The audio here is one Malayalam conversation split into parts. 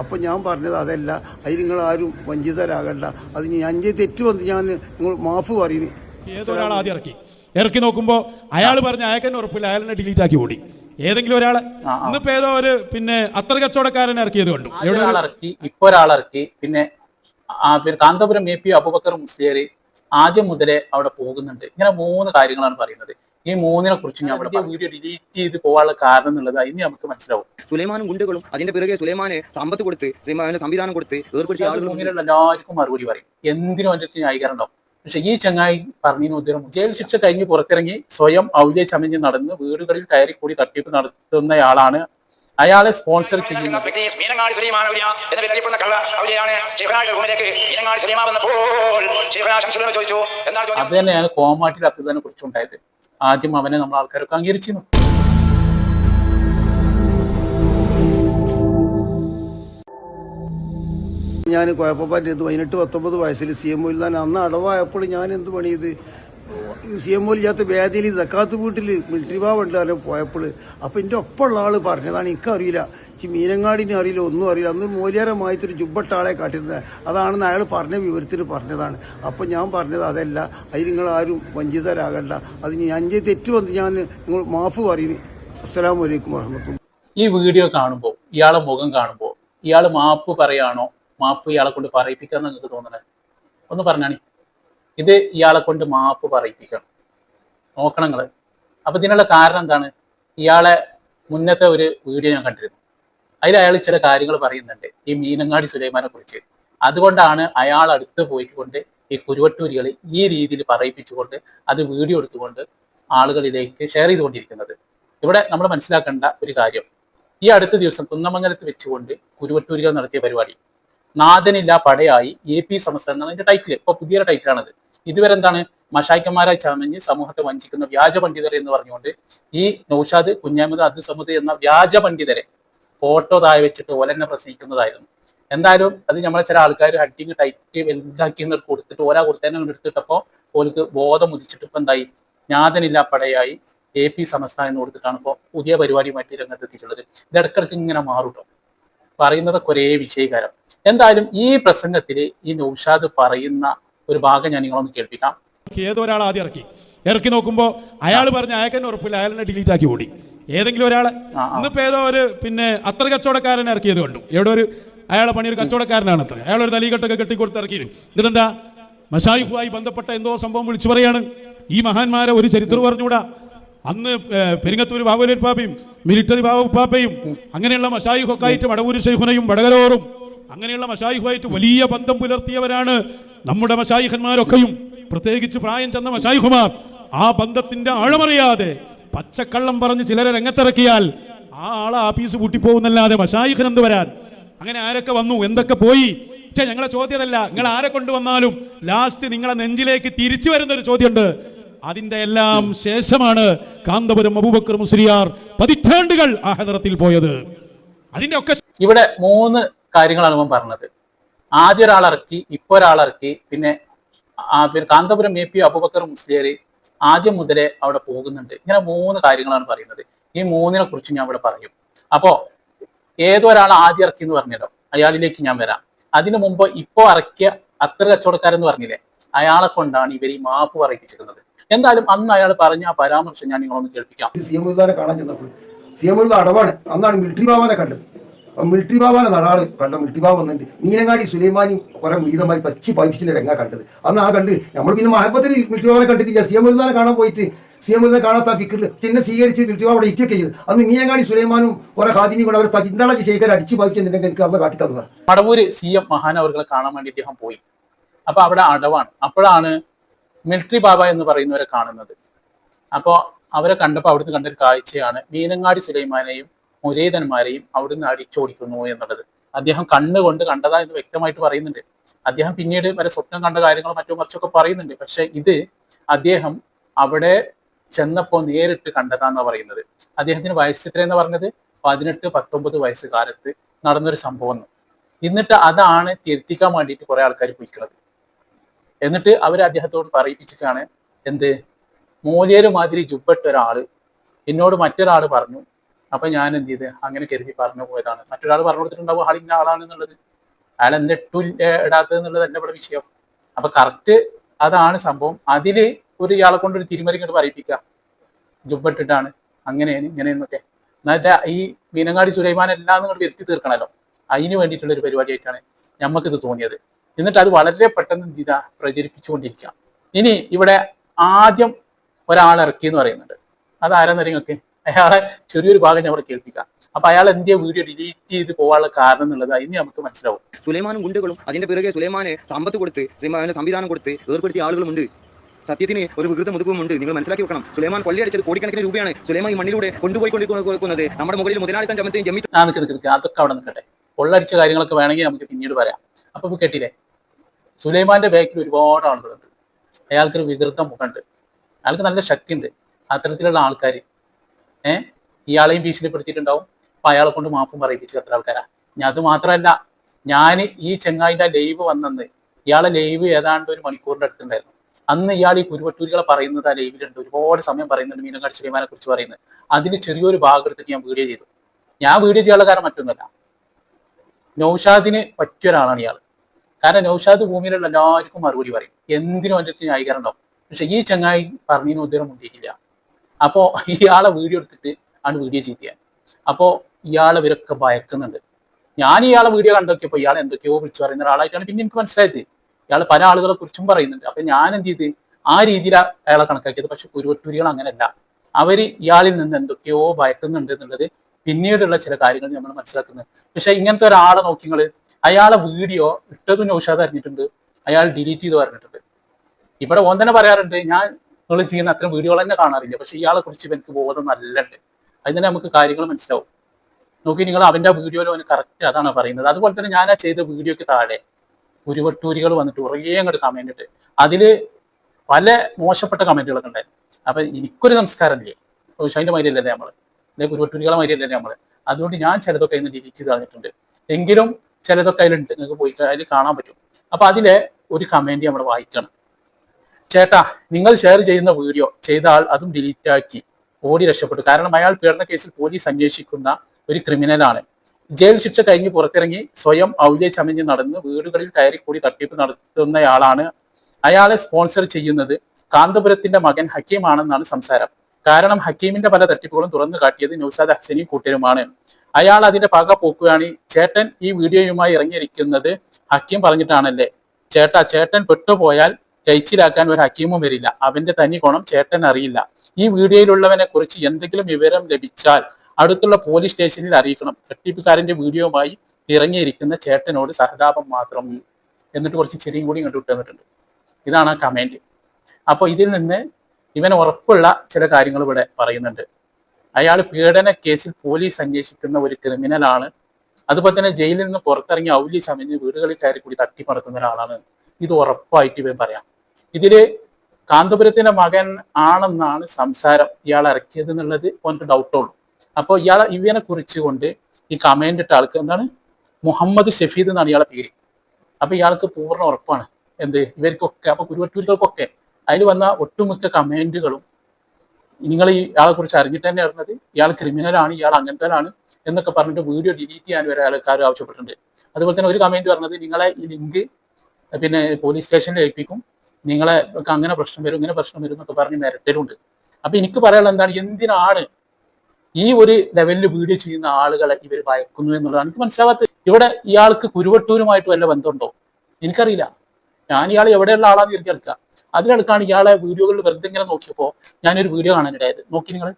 അപ്പോൾ ഞാൻ പറഞ്ഞത് അതല്ല. അതിന് നിങ്ങൾ ആരും വഞ്ചിതരാകണ്ട. അത് ഞാൻ എന്റെ തെറ്റ് വന്ന് ഞാൻ നിങ്ങൾ മാഫ് പറയുന്നു ഏതൊരാൾ ആദ്യം ഇറക്കി. ഇറക്കി നോക്കുമ്പോൾ അയാൾ പറഞ്ഞ അയാൾക്ക് തന്നെ ഉറപ്പില്ല. അയാളെ ഡിലീറ്റ് ആക്കി ഓടി. ഏതെങ്കിലും ഒരാളെ. ഇന്നിപ്പോ ഏതോ ഒരു പിന്നെ അത്ര കച്ചവടക്കാരനെ ഇറക്കിയത് കണ്ടു. ഇറക്കി ഇപ്പൊ ഒരാളിറക്കി പിന്നെ ആ കാന്തപുരം എ പി അബുബക്കർ മുസ്ലിയർ ആദ്യം മുതലേ അവിടെ പോകുന്നുണ്ട്. ഇങ്ങനെ മൂന്ന് കാര്യങ്ങളാണ് പറയുന്നത്. ഈ മൂന്നിനെ കുറിച്ച് ഞാൻ അവിടെ വീഡിയോ ഡിലീറ്റ് ചെയ്ത് പോകാനുള്ള കാരണം എന്നുള്ളത് അതിന് നമുക്ക് മനസ്സിലാവും. സുലൈമാനും ഗുണ്ടുകളും അതിന്റെ പിറകെ സുലൈമാനെ സമ്പത്ത് കൊടുത്ത് സുലൈമാനെ സംവിധാനം കൊടുത്ത് ഏർപ്പെടുത്തിയ ആളുകൾ എല്ലാവർക്കും മറുപടി പറയും. എന്തിനും അതിന്റെ അടുത്ത് ന്യായീകരണം ഉണ്ടാവും. പക്ഷെ ഈ ചങ്ങായി പറഞ്ഞു ഉദ്ദേശം ജയിൽ ശിക്ഷ കഴിഞ്ഞ് പുറത്തിറങ്ങി സ്വയം ഔദ്യ ചമഞ്ഞ് നടന്ന് വീടുകളിൽ കയറി കൂടി തട്ടിപ്പ് നടത്തുന്നയാളാണ് അയാളെ സ്പോൺസർ ചെയ്യുന്നത്. മീനങ്ങാടി സുലൈമാൻ ഔലിയ എന്ന പേരറിയപ്പെടുന്ന കള്ള ഔലിയാണ് ഷെയ്ഖനായുടെ റൂമിലേക്ക് മീനങ്ങാടി സുലൈമാൻ വന്നപ്പോൾ ചോദിച്ചു. എന്താണ് അത് തന്നെയാണ് കോമാട്ടിൽ അബ്ദുലിനെ കുറിച്ചുണ്ടായത് ആദ്യം അവനെ നമ്മൾ ആൾക്കാരൊക്കെ അംഗീകരിച്ചിരുന്നു. ഞാൻ കുഴപ്പപ്പാറ്റ് പതിനെട്ട് പത്തൊമ്പത് വയസ്സിൽ സി എം ഒയിൽ തന്നെ അന്ന് അടവായപ്പോൾ ഞാൻ എന്ത് പണി ചെയ്ത് സി എം ഒയിൽ ഒയില്ലാത്ത വേദിയിൽ സക്കാത്ത് വീട്ടിൽ മിലിറ്ററി ബാവുണ്ട് അല്ലെ പോയപ്പോൾ. അപ്പോൾ എന്റെ ഒപ്പമുള്ള ആൾ പറഞ്ഞതാണ് എനിക്കറിയില്ല. ഈ മീനങ്ങാടിനെ അറിയില്ല ഒന്നും അറിയില്ല. അന്ന് മൂല്യരമായിട്ടൊരു ജുബട്ട ആളെ കാട്ടുന്നത് അതാണെന്ന് അയാൾ പറഞ്ഞ വിവരത്തിൽ പറഞ്ഞതാണ്. അപ്പോൾ ഞാൻ പറഞ്ഞത് അതല്ല അതിൽ നിങ്ങൾ ആരും വഞ്ചിതരാകണ്ട. അതിന് എന്റെ തെറ്റ് വന്ന് ഞാൻ നിങ്ങൾ മാഫ് പറയുന്നു അസ്സാം വലൈക്കും വാഹമത്തുള്ള ഈ വീഡിയോ കാണുമ്പോൾ ഇയാളെ മുഖം കാണുമ്പോൾ ഇയാൾ മാപ്പ് പറയാണോ? മാപ്പ് ഇയാളെ കൊണ്ട് പറയിപ്പിക്കാന്ന് നിങ്ങൾക്ക് തോന്നണേ ഒന്ന് പറഞ്ഞാണി. ഇത് ഇയാളെ കൊണ്ട് മാപ്പ് പറയിപ്പിക്കണം. നോക്കണം നിങ്ങൾ. അപ്പൊ ഇതിനുള്ള കാരണം എന്താണ്? ഇയാളെ മുന്നത്തെ ഒരു വീഡിയോ ഞാൻ കണ്ടിരുന്നു. അതിൽ അയാൾ ചില കാര്യങ്ങൾ പറയുന്നുണ്ട്. ഈ മീനങ്ങാടി സുലൈമാനെ കുറിച്ച്. അതുകൊണ്ടാണ് അയാൾ അടുത്ത് പോയിക്കൊണ്ട് ഈ കുരുവട്ടൂരികൾ ഈ രീതിയിൽ പറയിപ്പിച്ചുകൊണ്ട് അത് വീഡിയോ എടുത്തുകൊണ്ട് ആളുകളിലേക്ക് ഷെയർ ചെയ്തുകൊണ്ടിരിക്കുന്നത്. ഇവിടെ നമ്മൾ മനസ്സിലാക്കേണ്ട ഒരു കാര്യം. ഈ അടുത്ത ദിവസം കുന്നമംഗലത്ത് വെച്ചുകൊണ്ട് കുരുവട്ടൂരികൾ നടത്തിയ പരിപാടി. നാഥനില്ല പടയായി എ പി സംസ്ഥാനം എന്നാണ് അതിന്റെ ടൈറ്റിൽ ഇപ്പൊ പുതിയൊരു ടൈറ്റിലാണത് ഇതുവരെ എന്താണ്? മഷായിക്കന്മാരെ ചമഞ്ഞ് സമൂഹത്തെ വഞ്ചിക്കുന്ന വ്യാജ പണ്ഡിതർ എന്ന് പറഞ്ഞുകൊണ്ട് ഈ നൌഷാദ് കുഞ്ഞാമത് അബ്ദുസമദ് എന്ന വ്യാജ പണ്ഡിതരെ ഫോട്ടോ താഴെ വെച്ചിട്ട് ഓലെന്നെ പ്രസംഗിക്കുന്നതായിരുന്നു. എന്തായാലും അത് നമ്മളെ ചില ആൾക്കാർ ഹഡിങ് ടൈറ്റ് വലുതാക്കി കൊടുത്തിട്ട് ഓരാ കൊടുത്തേനെ എടുത്തിട്ടപ്പോ ഓർക്ക് ബോധം ഉദിച്ചിട്ട് ഇപ്പൊ എന്തായി? ജ്ഞാതനില്ല പടയായി എ പി സംസ്ഥാനം എന്ന് കൊടുത്തിട്ടാണ് ഇപ്പോൾ പുതിയ പരിപാടിയുമായിട്ട് രംഗത്തെത്തിയിട്ടുള്ളത്. ഇത് ഇടക്കിടക്ക് ഇങ്ങനെ മാറുട്ടോ പറയുന്നതൊക്കെ ഒരേ വിഷയകാരം എന്തായാലും ഈ പ്രസംഗത്തിൽ ഈ നൌഷാദ് പറയുന്ന ഒരു ഭാഗം ഞാൻ നിങ്ങളൊന്ന് കേൾപ്പിക്കാം. ഏതൊരാൾ ആദ്യം ഇറക്കി. ഇറക്കി നോക്കുമ്പോ അയാൾ പറഞ്ഞ അയാൾക്ക് ഉറപ്പില്ല. അയാളെ ഡിലീറ്റ് ആക്കി ഓടി. ഏതെങ്കിലും ഒരാളെ. ഇന്നിപ്പോ ഏതോ ഒരു പിന്നെ അത്ര കച്ചവടക്കാരനെ ഇറക്കിയത് കണ്ടു. എവിടെ ഒരു അയാളെ പണി ഒരു കച്ചവടക്കാരനാണ് അത്ര. അയാൾ ഒരു തലീകെട്ടൊക്കെ കെട്ടിക്കൊടുത്ത് ഇറക്കി ഇതിലെന്താ മഷായിഫുമായി ബന്ധപ്പെട്ട എന്തോ സംഭവം വിളിച്ചു പറയാണ്. ഈ മഹാന്മാരെ ഒരു ചരിത്രം പറഞ്ഞുകൂടാ? അന്ന് പെരിങ്ങത്തൂർ ബാബുലൂർ പാപ്പയും മിലിറ്ററി ബാബു പാപ്പയും അങ്ങനെയുള്ള മഷായിഹൊക്കെ ആയിട്ട് വടവൂർ ഷെയ്ഖുനയും വടകരോറും അങ്ങനെയുള്ള മഷായിഹുമായിട്ട് വലിയ ബന്ധം പുലർത്തിയവരാണ് നമ്മുടെ മഷായിഹന്മാരൊക്കെയും. പ്രത്യേകിച്ച് പ്രായം ചെന്ന മഷായിഖുമാർ ആ ബന്ധത്തിന്റെ ആഴമറിയാതെ പച്ചക്കള്ളം പറഞ്ഞ് ചിലരെ രംഗത്തിറക്കിയാൽ ആ ആളെ ആഫീസ് പൂട്ടിപ്പോകുന്നല്ലാതെ മഷായിഖൻ എന്ത് വരാൻ? അങ്ങനെ ആരൊക്കെ വന്നു? എന്തൊക്കെ പോയി? പക്ഷെ ഞങ്ങളെ ചോദ്യമല്ല. നിങ്ങൾ ആരെ കൊണ്ടുവന്നാലും ലാസ്റ്റ് നിങ്ങളെ നെഞ്ചിലേക്ക് തിരിച്ചു വരുന്ന ഒരു ചോദ്യമുണ്ട്. അതിന്റെ എല്ലാം ശേഷമാണ് കാന്തപുരം അബൂബക്കർ മുസ്ലിയാർ പതിറ്റാണ്ടുകൾ ആ പോയത്. അതിന്റെ ഒക്കെ ഇവിടെ മൂന്ന് കാര്യങ്ങളാണ് ഞാൻ പറഞ്ഞത്. ആദ്യ ഒരാളിറക്കി ഇപ്പൊ ഒരാളിറക്കി പിന്നെ കാന്തപുരം എ പി അബൂബക്കർ മുസ്ലിയർ ആദ്യം മുതലേ അവിടെ പോകുന്നുണ്ട്. ഇങ്ങനെ മൂന്ന് കാര്യങ്ങളാണ് പറയുന്നത്. ഈ മൂന്നിനെ കുറിച്ച് ഞാൻ ഇവിടെ പറയും. അപ്പോ ഏതോ ഒരാൾ ആദ്യം ഇറക്കി എന്ന് പറഞ്ഞല്ലോ. അയാളിലേക്ക് ഞാൻ വരാം. അതിനു മുമ്പ് ഇപ്പോ ഇറക്കിയ അത്ര കച്ചവടക്കാരെന്ന് പറഞ്ഞില്ലേ? അയാളെ കൊണ്ടാണ് ഇവർ ഈ മാപ്പ് പറയിപ്പിച്ചിരുന്നത് എന്തായാലും അന്ന് അയാൾ പറഞ്ഞ ആ പരാമർശം ഞാൻ നിങ്ങളൊന്ന് കേൾപ്പിക്കാം. സി എം ഉദ്ദാനെ കാണാൻ ചെന്നപ്പോൾ സി എം ഉദ്ദ അടവാണ്. അന്നാണ് മിലിറ്ററി ബാബാനെ കണ്ടത്. അപ്പൊ മിലിറ്ററി ബാബാനെ നടാൾ കണ്ട മിലിറ്ററി ബാബ വന്നിട്ട് മീനങ്ങാടി സുലൈമാനി കുറെ മുരീതന്മാരി തച്ചി പൈപ്പിച്ചിന്റെ രംഗ കണ്ടത്. അന്ന് ആ കണ്ട് നമ്മൾ പിന്നെ മഹബത്തിൽ മിലിറ്ററി ബാബാനെ കണ്ടിട്ടില്ല. സി എം ഉദ്ദാനെ കാണാൻ പോയിട്ട് സി എം ഉദ്ദാനെ കാണാത്ത ആ ഫിക്കറിൽ ചിന്നെ സ്വീകരിച്ച് മിലിറ്ററി ബാബ അവിടെ ഇറ്റൊക്കെ ചെയ്തു. അന്ന് മീനങ്ങാടി സുലൈമാനും കുറെ ഹാദിനി കൂടെ അവർ ചിന്താളജി ശേഖർ അടിച്ച് പൈപ്പിച്ചിട്ടുണ്ടെങ്കിൽ എനിക്ക് അന്ന് കാട്ടി തന്നതാണ് മടവൂര് സി എം മഹാൻ അവർ കാണാൻ വേണ്ടി ഇദ്ദേഹം പോയി. അപ്പൊ അവിടെ അടവാണ്. അപ്പോഴാണ് മിലിറ്ററി ബാബ എന്ന് പറയുന്നവരെ കാണുന്നത്. അപ്പോൾ അവരെ കണ്ടപ്പോൾ അവിടുന്ന് കണ്ടൊരു കാഴ്ചയാണ് മീനങ്ങാടി സുലൈമാനെയും മുരേതന്മാരെയും അവിടുന്ന് അടിച്ചോടിക്കുന്നു എന്നുള്ളത്. അദ്ദേഹം കണ്ണുകൊണ്ട് കണ്ടതാ എന്ന് വ്യക്തമായിട്ട് പറയുന്നുണ്ട്. അദ്ദേഹം പിന്നീട് വരെ സ്വപ്നം കണ്ട കാര്യങ്ങൾ മറ്റോ മറിച്ചൊക്കെ പറയുന്നുണ്ട്. പക്ഷെ ഇത് അദ്ദേഹം അവിടെ ചെന്നപ്പോൾ നേരിട്ട് കണ്ടതാന്നാ പറയുന്നത്. അദ്ദേഹത്തിന് വയസ്സ് എത്രയെന്ന് പറഞ്ഞത്? പതിനെട്ട് പത്തൊമ്പത് വയസ്സ് കാലത്ത് നടന്നൊരു സംഭവം എന്ന്. എന്നിട്ട് അതാണ് തിരുത്തിക്കാൻ വേണ്ടിയിട്ട് കുറെ ആൾക്കാർ പോയിക്കുന്നത് എന്നിട്ട് അവർ അദ്ദേഹത്തോട് പറയിപ്പിച്ചിട്ടാണ് എന്ത്? മൂല്യര് മാതിരി ജുബട്ട ഒരാൾ എന്നോട് മറ്റൊരാൾ പറഞ്ഞു. അപ്പൊ ഞാൻ എന്ത് ചെയ്ത്? അങ്ങനെ കരുതി പറഞ്ഞു പോയതാണ്. മറ്റൊരാൾ പറഞ്ഞു കൊടുത്തിട്ടുണ്ടാവും ആൾ ഇന്ന ആളാണ് അയാൾ എന്നിട്ടു ഇടാത്തത് എന്നുള്ളത് എന്റെ ഇവിടെ വിഷയം. അപ്പൊ കറക്റ്റ് അതാണ് സംഭവം. അതിൽ ഒരു ഇയാളെ കൊണ്ട് ഒരു തിരുമറി ഇങ്ങോട്ട് പറയിപ്പിക്കുക. ജുബട്ടിട്ടാണ് അങ്ങനെയാണ് ഇങ്ങനെയെന്നൊക്കെ എന്നിട്ട് ഈ മീനങ്ങാടി സുലൈമാൻ എല്ലാം നിങ്ങൾ വരുത്തി തീർക്കണല്ലോ. അതിന് വേണ്ടിയിട്ടുള്ള ഒരു പരിപാടിയായിട്ടാണ് ഞമ്മക്കിത് തോന്നിയത്. എന്നിട്ട് അത് വളരെ പെട്ടെന്ന് എന്ത് ചെയ്താ? പ്രചരിപ്പിച്ചുകൊണ്ടിരിക്കുക ഇനി ഇവിടെ ആദ്യം ഒരാൾ ഇറക്കി എന്ന് പറയുന്നുണ്ട്. അത് ആരാന്ന് നിങ്ങൾക്ക്? അയാളെ ചെറിയൊരു ഭാഗം ഞാൻ ഇവിടെ കേൾപ്പിക്കാം. അപ്പൊ അയാൾ എന്തിയാ വീഡിയോ ഡിലീറ്റ് ചെയ്ത് പോകാനുള്ള കാരണം എന്നുള്ളത് അതിന് നമുക്ക് മനസ്സിലാവും. സുലൈമാനും ഗുണ്ടുകളും അതിന്റെ പിറകെ സുലൈമാനെ സമ്പത്ത് കൊടുത്ത് സുലൈമാനെ സംവിധാനം കൊടുത്ത് ഏർപ്പെടുത്തിയ ആളുകളുമുണ്ട്. സത്യത്തിന് ഒരു വികൃത മുതുകുമുണ്ട് നിങ്ങൾ മനസ്സിലാക്കി വെക്കണം. സുലൈമാൻ കൊള്ളയടിച്ചത് കോടിക്കണക്കിന് രൂപയാണ് സുലൈമാൻ ഈ മണ്ണിലൂടെ കൊണ്ടുപോയിക്കൊണ്ടിരിക്കുന്നത്. നമ്മുടെ മുകളിൽ മുതലാളിത്തം ചമத்தைയും ജമ്മി ആ നിൽക്ക് നിൽക്ക് നിൽക്ക് അതൊക്കെ അവിടെ നിൽക്കട്ടെ. കൊള്ളടിച്ച കാര്യങ്ങളൊക്കെ വേണമെങ്കിൽ നമുക്ക് പിന്നീട് പറയാം. അപ്പൊ കേട്ടില്ലേ? സുലൈമാന്റെ ബാക്കിൽ ഒരുപാട് ആളുകളുണ്ട്. അയാൾക്കൊരു വികൃത മുഖമുണ്ട്. അയാൾക്ക് നല്ല ശക്തിയുണ്ട്. അത്തരത്തിലുള്ള ആൾക്കാർ ഏഹ് ഇയാളെയും ഭീഷണിപ്പെടുത്തിയിട്ടുണ്ടാവും. അപ്പൊ അയാളെ കൊണ്ട് മാപ്പും പറയിപ്പിച്ചു എത്ര ആൾക്കാരാ? ഞാൻ അത് മാത്രമല്ല ഞാൻ ഈ ചെങ്ങായിന്റെ ലൈവ് വന്നെന്ന് ഇയാളെ ലൈവ് ഏതാണ്ട് ഒരു മണിക്കൂറിന്റെ അടുത്തുണ്ടായിരുന്നു. അന്ന് ഇയാൾ ഈ കുരുവട്ടൂരികളെ പറയുന്നത് ആ ലൈവിലുണ്ട്. ഒരുപാട് സമയം പറയുന്നുണ്ട് മീനങ്ങാടി സുലൈമാനെ കുറിച്ച് പറയുന്നത്. അതിന് ചെറിയൊരു ഭാഗം എടുത്തിട്ട് ഞാൻ വീഡിയോ ചെയ്തു. ഞാൻ വീഡിയോ ചെയ്യാനുള്ള കാരണം മറ്റൊന്നുമല്ല. നൗഷാദിന് പറ്റിയ ഒരാളാണ് ഇയാൾ കാരണം നൗഷാദ് ഭൂമിയിലുള്ള എല്ലാവർക്കും മറുപടി പറയും. എന്തിനും അതിന്റെ അടുത്ത് ന്യായീകരണം ഉണ്ടാവും. പക്ഷെ ഈ ചങ്ങായി പറഞ്ഞതിന് ഉദ്ദേശം ഉദ്ദേശിക്കില്ല അപ്പോ ഇയാളെ വീഡിയോ എടുത്തിട്ട് ആണ് വീഡിയോ ചെയ്തിയാൻ അപ്പോ ഇയാളെ ഇവരൊക്കെ ഭയക്കുന്നുണ്ട്. ഞാൻ ഇയാളെ വീഡിയോ കണ്ടോക്കിയപ്പോ ഇയാൾ എന്തൊക്കെയോ വിളിച്ചു പറയുന്ന ഒരാളായിട്ടാണ് പിന്നെ എനിക്ക് മനസ്സിലായത്. ഇയാൾ പല ആളുകളെ കുറിച്ചും പറയുന്നുണ്ട്. അപ്പൊ ഞാൻ എന്ത് ചെയ്ത്? ആ രീതിയിൽ അയാളെ കണക്കാക്കിയത്. പക്ഷെ കുരുവട്ടൂരികൾ അങ്ങനെയല്ല അവർ ഇയാളിൽ നിന്ന് എന്തൊക്കെയോ ഭയക്കുന്നുണ്ട് എന്നുള്ളത് പിന്നീടുള്ള ചില കാര്യങ്ങൾ നമ്മൾ മനസ്സിലാക്കുന്നത്. പക്ഷെ ഇങ്ങനത്തെ ഒരാളെ നോക്കി അയാളെ വീഡിയോ ഇട്ടതിന് നൗഷാദ് അറിഞ്ഞിട്ടുണ്ട്. അയാൾ ഡിലീറ്റ് ചെയ്ത് പറഞ്ഞിട്ടുണ്ട്. ഇവിടെ ഓൻ തന്നെ പറയാറുണ്ട് ഞാൻ നിങ്ങൾ ചെയ്യുന്ന അത്തരം വീഡിയോകൾ തന്നെ കാണാറില്ല. പക്ഷെ ഇയാളെ കുറിച്ച് എനിക്ക് ബോധം നല്ലുണ്ട്. അതിന് തന്നെ നമുക്ക് കാര്യങ്ങൾ മനസ്സിലാവും. നോക്കി നിങ്ങൾ അവന്റെ വീഡിയോയിൽ അവന് കറക്റ്റ് അതാണ് പറയുന്നത്. അതുപോലെ തന്നെ ഞാൻ ആ ചെയ്ത വീഡിയോക്ക് താഴെ ഉരുവട്ടൂരികൾ വന്നിട്ട് കുറേ അങ്ങോട്ട് കമന്റ് ഇട്ട്. അതിൽ പല മോശപ്പെട്ട കമന്റുകളൊക്കെ ഉണ്ടായിരുന്നു അപ്പൊ എനിക്കൊരു സംസ്കാരമില്ലേ ഷൈന്റെ മാതിരിയല്ലേ നമ്മൾ അല്ലെങ്കിൽ ഉരുവട്ടൂരികളെ മാതിരിയല്ലേ നമ്മൾ അതുകൊണ്ട് ഞാൻ ചിലതൊക്കെ ഇന്ന് ഡിലീറ്റ് ചെയ്ത് കളഞ്ഞിട്ടുണ്ട്. എങ്കിലും ചിലതൊക്കെ അതിലുണ്ട് നിങ്ങൾക്ക് പോയി അതിൽ കാണാൻ പറ്റും. അപ്പൊ അതിലെ ഒരു കമന്റ് നമ്മൾ വായിക്കണം. ചേട്ടാ നിങ്ങൾ ഷെയർ ചെയ്യുന്ന വീഡിയോ ചെയ്ത ആൾ അതും ഡിലീറ്റ് ആക്കി ഓടി രക്ഷപ്പെട്ടു. കാരണം അയാൾ പീഡന കേസിൽ പോലീസ് അന്വേഷിക്കുന്ന ഒരു ക്രിമിനലാണ് ജയിൽ ശിക്ഷ കഴിഞ്ഞ് പുറത്തിറങ്ങി സ്വയം ഔദ്യ ചമഞ്ഞ് നടന്ന് വീടുകളിൽ കൂടി തട്ടിപ്പ് നടത്തുന്നയാളാണ് അയാളെ സ്പോൺസർ ചെയ്യുന്നത് കാന്തപുരത്തിന്റെ മകൻ ഹക്കീമാണെന്നാണ് സംസാരം. കാരണം ഹക്കീമിന്റെ പല തട്ടിപ്പുകളും തുറന്നു കാട്ടിയത് നൗസാദ് ഹസനിയും കൂട്ടരുമാണ്. അയാൾ അതിന്റെ പക പോക്കുകയാണ്. ചേട്ടൻ ഈ വീഡിയോയുമായി ഇറങ്ങിയിരിക്കുന്നത് ഹക്കീം പറഞ്ഞിട്ടാണല്ലേ? ചേട്ടാ ചേട്ടൻ പെട്ടുപോയാൽ കഴിച്ചിലാക്കാൻ ഒരു ഹക്കീമും വരില്ല. അവന്റെ തനി ഗുണം ചേട്ടൻ അറിയില്ല. ഈ വീഡിയോയിലുള്ളവനെ കുറിച്ച് എന്തെങ്കിലും വിവരം ലഭിച്ചാൽ അടുത്തുള്ള പോലീസ് സ്റ്റേഷനിൽ അറിയിക്കണം. തട്ടിപ്പുകാരന്റെ വീഡിയോയുമായി ഇറങ്ങിയിരിക്കുന്ന ചേട്ടനോട് സഹതാപം മാത്രം. എന്നിട്ട് കുറച്ച് ചെറിയും കൂടി ഇങ്ങോട്ട് വിട്ടുവന്നിട്ടുണ്ട്. ഇതാണ് ആ കമന്റ് അപ്പോൾ ഇതിൽ നിന്ന് ഇവന് ഉറപ്പുള്ള ചില കാര്യങ്ങൾ ഇവിടെ പറയുന്നുണ്ട്. അയാൾ പീഡന കേസിൽ പോലീസ് അന്വേഷിക്കുന്ന ഒരു ക്രിമിനലാണ്. അതുപോലെ തന്നെ ജയിലിൽ നിന്ന് പുറത്തിറങ്ങി ഔലി ചമഞ്ഞ് വീടുകളിൽ കയറി കൂടി തട്ടിപ്പറത്തുന്ന ഒരാളാണ്. ഇത് ഉറപ്പായിട്ട് ഇവൻ പറയാം. ഇതിൽ കാന്തപുരത്തിന്റെ മകൻ ആണെന്നാണ് സംസാരം. ഇയാൾ ഇറക്കിയത് എന്നുള്ളത് ഓന്റെ ഡൗട്ടുള്ളൂ അപ്പോൾ ഇയാൾ ഇവനെ കുറിച്ച് കൊണ്ട് ഈ കമന്റ് ഇട്ട ആൾക്ക് എന്താണ്? മുഹമ്മദ് ഷഫീദ് എന്നാണ് ഇയാളെ പേര്. അപ്പൊ ഇയാൾക്ക് പൂർണ ഉറപ്പാണ്. എന്ത്? ഇവർക്കൊക്കെ അപ്പൊ കുരുവട്ടൂരികൾക്കൊക്കെ അതിൽ വന്ന ഒട്ടുമിക്ക കമന്റുകളും നിങ്ങൾ ഈ കുറിച്ച് അറിഞ്ഞിട്ട് തന്നെ അറിഞ്ഞത് ഇയാൾ ക്രിമിനലാണ് ഇയാൾ അങ്ങനത്തെ എന്നൊക്കെ പറഞ്ഞിട്ട് വീഡിയോ ഡിലീറ്റ് ചെയ്യാൻ വരെ ആൾക്കാർ ആവശ്യപ്പെട്ടിട്ടുണ്ട്. അതുപോലെ തന്നെ ഒരു കമന്റ് പറഞ്ഞത് നിങ്ങളെ ഈ ലിങ്ക് പിന്നെ പോലീസ് സ്റ്റേഷനിൽ ഏൽപ്പിക്കും നിങ്ങളെ അങ്ങനെ പ്രശ്നം വരും ഇങ്ങനെ പ്രശ്നം വരും എന്നൊക്കെ പറഞ്ഞ് മിരട്ടലുണ്ട്. അപ്പൊ എനിക്ക് പറയാനുള്ള എന്താണ് എന്തിനാണ് ഈ ഒരു ലെവലിൽ വീഡിയോ ചെയ്യുന്ന ആളുകളെ ഇവർ ഭയക്കുന്നു എന്നുള്ളതാണ്. എനിക്ക് മനസ്സിലാവാത്തത്. ഇവിടെ ഇയാൾക്ക് കുരുവട്ടൂരുമായിട്ട് വല്ല ബന്ധമുണ്ടോ? എനിക്കറിയില്ല. ഞാൻ ഇയാൾ എവിടെയുള്ള ആളാന്ന് തിരിച്ചെടുക്കുക അതിലെടുക്കാണ് ഇയാളെ വീഡിയോകളിൽ വെറുതെ ഇങ്ങനെ നോക്കിയപ്പോൾ ഞാനൊരു വീഡിയോ കാണാനിടയായത്. നോക്കി നിങ്ങൾ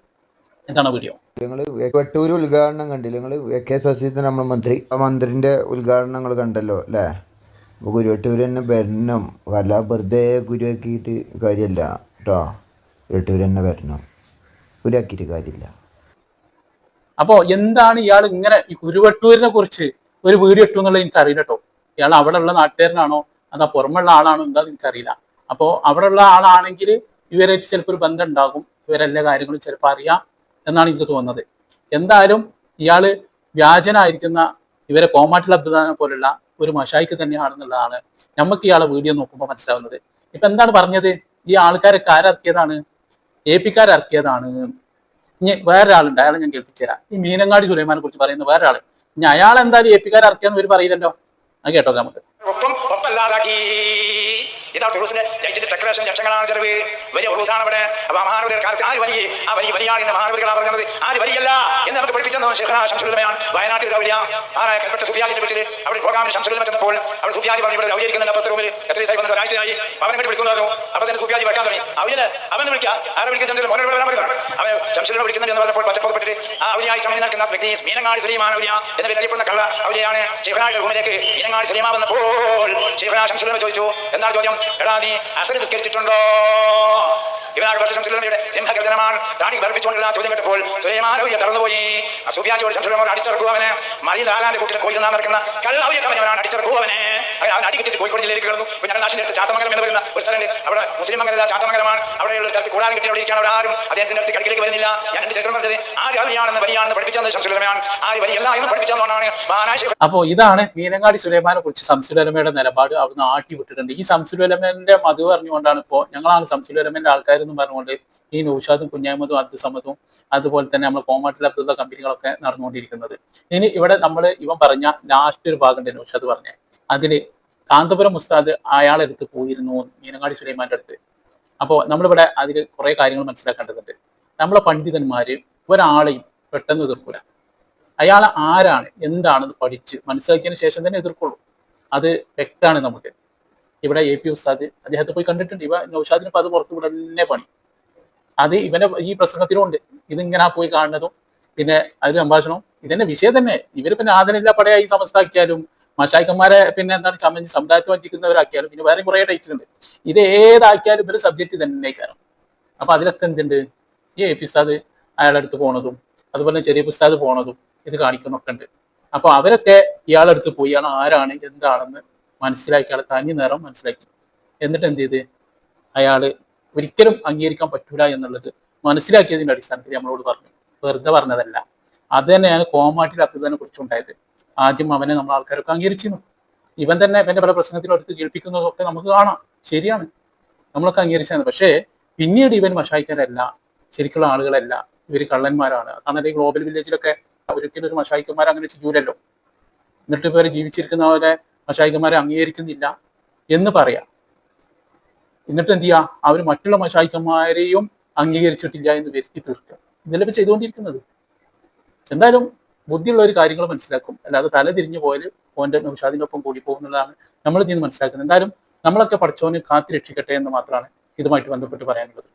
എന്താണ് വീഡിയോ? നിങ്ങൾ വെട്ടൂർ ഉദ്ഘാടനം കണ്ടില്ല? നിങ്ങൾ എ കെ ശശീന്ദ്രൻ നമ്മുടെ മന്ത്രി ആ മന്ത്രിന്റെ ഉദ്ഘാടനങ്ങൾ കണ്ടല്ലോ അല്ലേ? അപ്പോൾ കുരുവട്ടൂർ തന്നെ വരണം. വല്ല വെറുതെ ഗുരുവാക്കിയിട്ട് കാര്യമല്ല കേട്ടോ ഗുരുവട്ടൂർ തന്നെ വരണം. ഗുരുവാക്കിയിട്ട് കാര്യമില്ല അപ്പോ എന്താണ് ഇയാൾ ഇങ്ങനെ ഈ ഗുരുവട്ടൂരിനെ കുറിച്ച് ഒരു വീഡിയോ ഇട്ടു എന്നുള്ളത് എനിക്ക് അറിയില്ല കേട്ടോ ഇയാൾ അവിടെ ഉള്ള നാട്ടുകാരനാണോ? അതാ പുറമുള്ള ആളാണോ? എന്താന്ന് എനിക്കറിയില്ല. അപ്പോ അവിടെ ഉള്ള ആളാണെങ്കിൽ ഇവരായിട്ട് ചിലപ്പോൾ ഒരു ബന്ധം ഉണ്ടാകും ഇവരെല്ലാ കാര്യങ്ങളും ചിലപ്പോൾ അറിയാം എന്നാണ് എനിക്ക് തോന്നുന്നത്. എന്തായാലും ഇയാൾ വ്യാജനായിരിക്കുന്ന ഇവരെ കോമാട്ടിൽ അബ്ദുദാനെ പോലുള്ള ഒരു മഷായിക്ക് തന്നെയാണെന്നുള്ളതാണ് നമുക്ക് ഇയാളെ വീഡിയോ നോക്കുമ്പോൾ മനസ്സിലാവുന്നത്. ഇപ്പൊ എന്താണ് പറഞ്ഞത്? ഈ ആൾക്കാരൊക്കെ ആരിറക്കിയതാണ് എ പിക്കാരിറക്കിയതാണ് ഇനി വേറൊരാളുണ്ട് അയാളെ ഞാൻ കേൾപ്പിച്ചു തരാം. ഈ മീനങ്ങാടി സുലൈമാനെ കുറിച്ച് പറയുന്ന വേറൊരാൾ. ഇനി അയാൾ എന്തായാലും കാർ ഇറക്കിയെന്ന് ഇവർ പറയില്ലല്ലോ? അത് കേട്ടോ നമുക്ക്. ഒപ്പം ഒപ്പല്ലാതാക്കി. ഇതാ തുറസിന്റെ ലൈറ്റിന്റെ ഡെക്കറേഷൻ ലക്ഷങ്ങളാണ് ചെലവ് വലിയ ഉറൂസാണ് അവിടെ. അപ്പൊ മഹാനവരുടെ കാലത്ത് ആര് വലിയ? ആ വലിയ വലിയാണ് ഇന്ന് മഹാനവരുകളാ പറഞ്ഞത്. ആര് വലിയല്ല എന്ന് നമുക്ക് പഠിപ്പിച്ചത് ഷെഖ്ന ശംസുലമയാണ്. വയനാട്ടിൽ ഒരു ആരായ കൽപ്പറ്റ സുബിയാജിന്റെ വീട്ടിൽ അവിടെ പ്രോഗ്രാമിന് ശംസുലമ ചെന്നപ്പോൾ അവിടെ സുബിയാജി പറഞ്ഞു ഇവിടെ അവതരിക്കുന്നുണ്ട് അപ്പത്തെ റൂമിൽ എത്ര ദിവസമായി വന്നത് ഒരാഴ്ചയായി. അവനെ വേണ്ടി വിളിക്കുന്നു അപ്പൊ തന്നെ സുബിയാജി വെക്കാൻ തുടങ്ങി. അവന് അവനെ വിളിക്കാം. ആരെ വിളിക്കാൻ മോനെ വരാൻ പറഞ്ഞു അവൻ ശംസുലമ വിളിക്കുന്നത് എന്ന് പറഞ്ഞപ്പോൾ പച്ചപ്പുറപ്പെട്ടിട്ട് ആ അവനിയായി ചമഞ്ഞ് നിൽക്കുന്ന വ്യക്തി മീനങ്ങാടി അവനിയ എന്ന് പേരറിയപ്പെടുന്ന കള്ള അവരെയാണ് ഷെഫനായുടെ റൂമിലേക്ക് മീനങ്ങാടി സുലീമ വന്നപ്പോൾ ഷെഫന ശംസുലമ ചോദിച്ചു. എന്താണ് ചോദ്യം? എടാ നീ അസരി നിസ്കരിച്ചിട്ടുണ്ടോ ഇവനാകെ പക്ഷേ ശംസുലമയുടെ സിംഹഗർജനമാണ്. താടി ബർപ്പിച്ചുകൊണ്ടുള്ള ചോദ്യം കേട്ടപ്പോൾ സുലൈമാനവിയെ തളർന്നുപോയി. അസൂബിയാജോട് ശംസുലമോട് അടിച്ചിറക്കൂ അവനെ. മരി നാലാന്റെ കൂട്ടിൽ കോഴി തിന്നാൻ നടക്കുന്ന കള്ളവിയെ ചമഞ്ഞവനാണ് അടിച്ചിറക്കൂ അവനെ. അങ്ങനെ അവൻ അടി കിട്ടിയിട്ട് കോഴിക്കോട് ജില്ലയിലേക്ക് കിടന്നു. ഇപ്പൊ ഞങ്ങളുടെ നാട്ടിന്റെ അടുത്ത് ചാത്തമംഗലം എന്ന് പറയുന്ന ഒരു സ്ഥലമുണ്ട്. അവിടെ മുസ്ലിം മംഗലല്ല ചാത്തമംഗലമാണ്. അവിടെയുള്ള സ്ഥലത്ത് കൂടാൻ കിട്ടി അവിടെ ഇരിക്കുകയാണ്. അവിടെ ആരും അദ്ദേഹത്തിന്റെ അടുത്ത് കടിക്കിലേക്ക് വരുന്നില്ല. ഞാൻ എന്റെ ചരിത്രം പറഞ്ഞത് ആര് അറിയാണെന്ന് വലിയാണെന്ന് പഠിപ്പിച്ചത് ശംസുലമയാണ് ആര് വലിയല്ല എന്ന് പഠിപ്പിച്ചതുകൊണ്ടാണ് മഹാനായ അപ്പോ ഇതാണ് മീനങ്ങാടി സുലൈമാനെ കുറിച്ച് സംസുലമയുടെ നിലപാട് അവിടുന്ന് ആട്ടി വിട്ടിട്ടുണ്ട്. ഈ സംസുലമന്റെ മധു പറഞ്ഞുകൊണ്ടാണ് ഇപ്പോ ഞങ്ങളാണ് സംസുലമന്റെ ആൾക്കാരെന്ന് പറഞ്ഞുകൊണ്ട് ഈ നൌഷാദും കുഞ്ഞാമതും അബ്ദുസമതും അതുപോലെ തന്നെ നമ്മൾ കോമാട്ടിൽ അബ്ദുള്ള കമ്പനികളൊക്കെ നടന്നുകൊണ്ടിരിക്കുന്നത്. ഇനി ഇവിടെ നമ്മൾ ഇവൻ പറഞ്ഞ ലാസ്റ്റ് ഒരു ഭാഗം ഉണ്ട് നൌഷാദ് പറഞ്ഞ. അതിൽ കാന്തപുരം മുസ്താദ് അയാളെടുത്ത് പോയിരുന്നു മീനങ്ങാടി സുലൈമാന്റെ അടുത്ത്. അപ്പോൾ നമ്മളിവിടെ അതിൽ കുറേ കാര്യങ്ങൾ മനസ്സിലാക്കേണ്ടതുണ്ട്. നമ്മളെ പണ്ഡിതന്മാര് ഒരാളെയും പെട്ടെന്ന് എതിർക്കൂല. അയാൾ ആരാണ്? എന്താണെന്ന് പഠിച്ച് മനസ്സിലാക്കിയതിന് ശേഷം തന്നെ എതിർക്കുള്ളൂ. അത് വ്യക്തമാണ് നമുക്ക്. ഇവിടെ എ പി ഉസ്താദ് അദ്ദേഹത്തെ പോയി കണ്ടിട്ടുണ്ട്. ഇവ നൗഷാദിന് ഇപ്പൊ അത് പുറത്തു വിടാൻ തന്നെ പണി. അത് ഇവന്റെ ഈ പ്രസംഗത്തിലും ഉണ്ട് ഇതിങ്ങനെ പോയി കാണുന്നതും പിന്നെ അതിൽ സംഭാഷണവും ഇതന്നെ വിഷയം തന്നെ. ഇവർ പിന്നെ ആദരമില്ല പടയായി സമസ്താക്കിയാലും മഷായിക്കന്മാരെ പിന്നെ എന്താണ് ചമഞ്ഞ് സമുദായത്തെ വഞ്ചിക്കുന്നവരാക്കിയാലും പിന്നെ വേറെ കുറെ ടൈറ്റിലുണ്ട് ഇത് ഏതാക്കിയാലും ഇവർ സബ്ജക്റ്റ് തന്നെ കാരണം അപ്പൊ അതിലൊക്കെ എന്തുണ്ട്? ഈ എ പി ഉസ്താദ് അയാളുടെ അടുത്ത് പോണതും അതുപോലെ ചെറിയ ഉസ്താദ് പോണതും ഇത് കാണിക്കുന്നൊക്കെ ഉണ്ട്. അപ്പൊ അവരൊക്കെ ഇയാളെടുത്ത് പോയി ഇയാൾ ആരാണ് എന്താണെന്ന് മനസ്സിലാക്കി അയാൾ തനി നിറം മനസ്സിലാക്കി. എന്നിട്ട് എന്ത് ചെയ്ത്? അയാൾ ഒരിക്കലും അംഗീകരിക്കാൻ പറ്റൂല എന്നുള്ളത് മനസ്സിലാക്കിയതിന്റെ അടിസ്ഥാനത്തിൽ നമ്മളോട് പറഞ്ഞു. വെറുതെ പറഞ്ഞതല്ല. അത് തന്നെയാണ് കോമാട്ടിൽ അബ്ദുള്ളനെ കുറിച്ചുണ്ടായത്. ആദ്യം അവനെ നമ്മൾ ആൾക്കാരൊക്കെ അംഗീകരിച്ചിരുന്നു. ഇവൻ തന്നെ ഇവന്റെ പല പ്രശ്നത്തിലും അടുത്ത് കേൾപ്പിക്കുന്നതൊക്കെ നമുക്ക് കാണാം. ശരിയാണ്. നമ്മളൊക്കെ അംഗീകരിച്ചാണ്. പക്ഷേ പിന്നീട് ഇവൻ മഷായിക്കാരല്ല ശരിക്കുള്ള ആളുകളല്ല. ഇവർ കള്ളന്മാരാണ്. ഈ ഗ്ലോബൽ വില്ലേജിലൊക്കെ ഒരിക്കലും ഒരു മഷായിക്കന്മാർ അങ്ങനെ ചെയ്യൂലല്ലോ. എന്നിട്ട് ഇവരെ ജീവിച്ചിരിക്കുന്നവരെ മഷായിക്കന്മാരെ അംഗീകരിക്കുന്നില്ല എന്ന് പറയാം. എന്നിട്ട് എന്ത് ചെയ്യുക അവർ മറ്റുള്ള മഷായിക്കന്മാരെയും അംഗീകരിച്ചിട്ടില്ല എന്ന് വരുത്തി തീർക്കുക. ഇതല്ലേ ചെയ്തുകൊണ്ടിരിക്കുന്നത്. എന്തായാലും ബുദ്ധിയുള്ള ഒരു കാര്യങ്ങൾ മനസ്സിലാക്കും. അല്ലാതെ തല തിരിഞ്ഞു പോയാൽ ഓന്റെ നൗഷാദിനൊപ്പം കൂടി പോകുന്നതാണ് നമ്മൾ ഇതിന് മനസ്സിലാക്കുന്നത്. എന്തായാലും നമ്മളൊക്കെ പഠിച്ചവന് കാത്തിരക്ഷിക്കട്ടെ എന്ന് മാത്രമാണ് ഇതുമായിട്ട് ബന്ധപ്പെട്ട് പറയാനുള്ളത്.